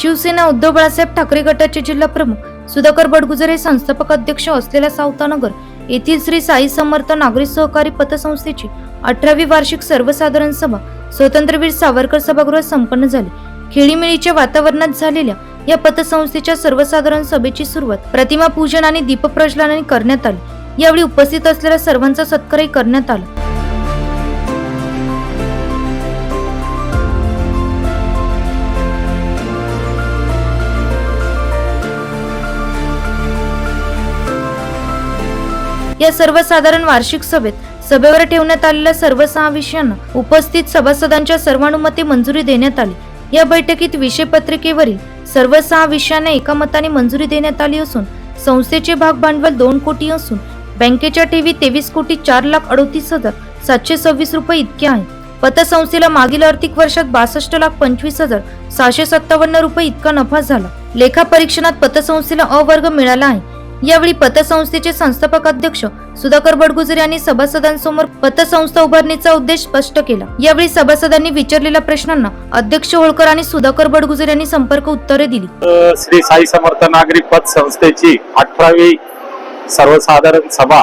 शिवसेना उद्धव बाळासाहेब ठाकरे गटाचे जिल्हा प्रमुख सुधाकर बडगुजर हे संस्थापक अध्यक्ष असलेल्या सावतानगर येथील श्री साई समर्थ नागरी सहकारी पतसंस्थेची अठरावी वार्षिक सर्वसाधारण सभा स्वतंत्रवीर सावरकर सभागृहात संपन्न झाली. खेळीमेळीच्या वातावरणात झालेल्या या पतसंस्थेच्या सर्वसाधारण सभेची सुरुवात प्रतिमा पूजन आणि दीपप्रज्वलनाने करण्यात आली. यावेळी उपस्थित असलेल्या सर्वांचा सत्कारही करण्यात आला. या सर्वसाधारण वार्षिक सभेत सभेवर ठेवण्यात आलेल्या सर्व सहा विषयांना उपस्थित सभासदांच्या सर्वानुमते मंजुरी देण्यात आली. या बैठकीत विषय पत्रिकेवरील सर्व सहा विषयांना एकामताने मंजुरी देण्यात आली असून संस्थेचे भाग भांडवल दोन कोटी असून बँकेच्या ठेवी तेवीस कोटी चार लाख अडोतीस हजार सातशे सव्वीस रुपये इतके आहे. पतसंस्थेला मागील आर्थिक वर्षात बासष्ट लाख पंचवीस हजार सहाशे सत्तावन्न रुपये इतका नफा झाला. लेखा परीक्षणात पतसंस्थेला अवर्ग मिळाला आहे. यावेळी पतसंस्थेचे संस्थापक अध्यक्ष सुधाकर बडगुजर यांनी सभासदांसमोर पतसंस्था उभारणीचा उद्देश स्पष्ट केला. यावेळी सभासदांनी विचारलेल्या प्रश्नांना अध्यक्ष होळकर आणि सुधाकर बडगुजर यांनी संपर्क उत्तरे दिली. श्री साई समर्थ नागरी पत संस्थेची अठरावी सर्वसाधारण सभा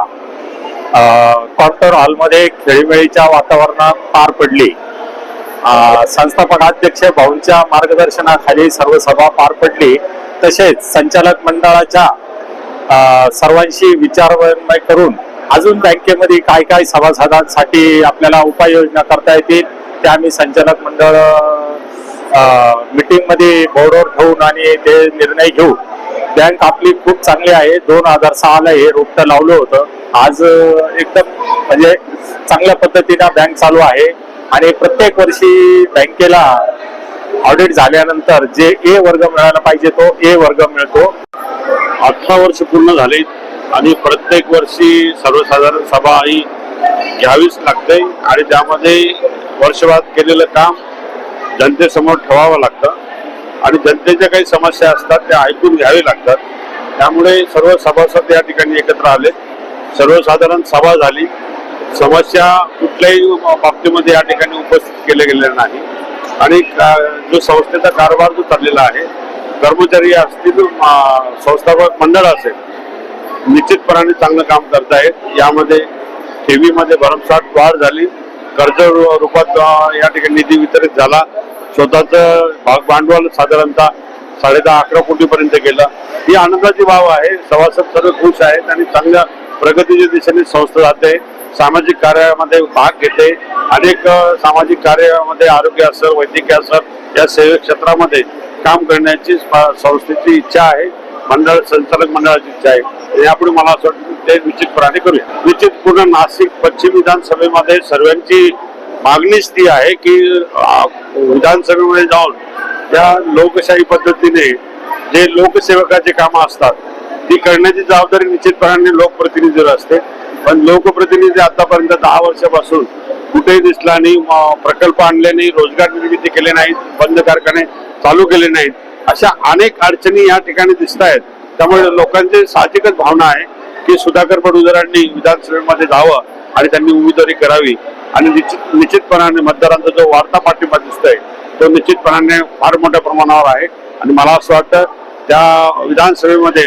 क्वार्टर हॉलमध्ये खेळीमेळीच्या वातावरणात पार पडली. संस्थापक अध्यक्ष भाऊंच्या मार्गदर्शनाखाली सर्व सभा पार पडली. तसेच संचालक मंडळाच्या सर्वांशी विचारविनिमय करून अजून बँकेमध्ये काय काय सभासदांसाठी आपल्याला उपाययोजना करता येतील त्या आम्ही संचालक मंडळ मीटिंगमध्ये बोर्डवर ठेवून आणि ते निर्णय घेऊ. बँक आपली खूप चांगली आहे दोन हजार सहाला हे रोपटं लावलं होतं. आज एकदम म्हणजे चांगल्या पद्धतीनं बँक चालू आहे आणि प्रत्येक वर्षी बँकेला ऑडिट झाल्यानंतर जे ए वर्ग मिळाला पाहिजे तो ए वर्ग मिळतो. अठरा वर्ष पूर्ण झाली आणि प्रत्येक वर्षी सर्वसाधारण सभा ही घ्यावीच लागते आणि त्यामध्ये वर्षभरात केलेलं काम जनतेसमोर ठेवावं लागतं. आणि जनतेच्या काही समस्या असतात त्या ऐकून घ्यावे लागतात. त्यामुळे सर्व सभासद या ठिकाणी एकत्र आले. सर्वसाधारण सभा झाली. समस्या कुठल्याही बाबतीमध्ये या ठिकाणी उपस्थित केल्या गेलेल्या नाही. आणि का- जो संस्थेचा कारभार जो चाललेला आहे कर्मचारी असतील संस्थापक मंडळ असेल निश्चितपणाने चांगलं काम करतायत. यामध्ये ठेवीमध्ये भरमसाठ वाढ झाली. कर्ज रूपात या ठिकाणी निधी वितरित झाला. स्वतःच भाग भांडवल साधारणतः साडे दहा अकरा कोटीपर्यंत गेलं. ही आनंदाची बाब आहे. सभासद सर्व खुश आहेत आणि चांगल्या प्रगतीच्या दिशेने संस्था जाते सामाजिक कार्यामध्ये भाग घेते. अनेक सामाजिक कार्यामध्ये आरोग्य असेल वैद्यकीय असेल या सेवे क्षेत्रामध्ये काम करण्याची संस्थेची इच्छा आहे मंडळ संचालक मंडळाची इच्छा आहे. यापुढे मला असं वाटतं ते निश्चितपणाने करूया. निश्चित पूर्ण नाशिक पश्चिम विधानसभेमध्ये सर्वांची मागणीच ती आहे की विधानसभेमध्ये जाऊन त्या लोकशाही पद्धतीने जे लोकसेवकाचे कामं असतात ती करण्याची जबाबदारी निश्चितपणाने लोकप्रतिनिधीवर असते. पण लोकप्रतिनिधी आतापर्यंत दहा वर्षापासून कुठेही दिसला नाही म- प्रकल्प आणले नाही रोजगार निर्मिती केले नाहीत बंद कारखाने चालू केले नाहीत. अशा अनेक अडचणी या ठिकाणी दिसत आहेत. त्यामुळे लोकांची साहजिकच भावना आहे की सुधाकर बडुजरांनी विधानसभेमध्ये जावं आणि त्यांनी उमेदवारी करावी. आणि निश्चित निश्चितपणाने मतदारांचा जो वार्ता पाठिंबा दिसतोय तो निश्चितपणाने फार मोठ्या प्रमाणावर आहे. आणि मला असं वाटतं त्या विधानसभेमध्ये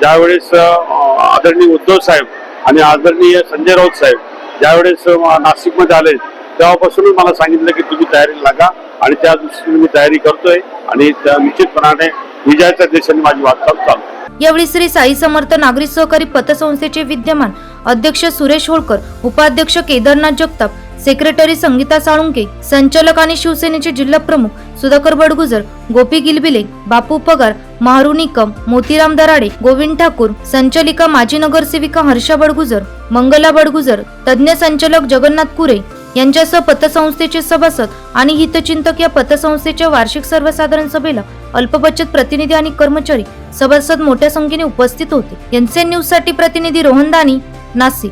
ज्यावेळेस आदरणीय उद्धव साहेब आणि आदरणीय संजय राऊत साहेब ज्यावेळेस नाशिकमध्ये आले तेव्हापासूनच मला सांगितलं की तुम्ही तयारी लागा आणि त्या दृष्टीने मी तयारी करतोय आणि त्या निश्चितपणाने विजयाच्या दिशेने माझी वाटचाल चालू यावेळी श्री साई समर्थ नागरी सहकारी पतसंस्थेचे विद्यमान अध्यक्ष सुरेश होळकर उपाध्यक्ष केदारनाथ जगताप सेक्रेटरी संगीता साळुंके संचालक आणि शिवसेनेचे जिल्हा प्रमुख सुधाकर बडगुजर गोपी गिलबिले बापू पगार महारू निकम मोतीराम दराडे गोविंद ठाकूर संचालिका माजी नगरसेविका हर्षा बडगुजर मंगला बडगुजर तज्ज्ञ संचालक जगन्नाथ कुरे यांच्यासह पतसंस्थेचे सभासद आणि हितचिंतक या पतसंस्थेच्या वार्षिक सर्वसाधारण सभेला अल्पबचत प्रतिनिधी आणि कर्मचारी सभासद मोठ्या संख्येने उपस्थित होते. एनसीएन न्यूजसाठी प्रतिनिधी रोहन दानी नाशिक.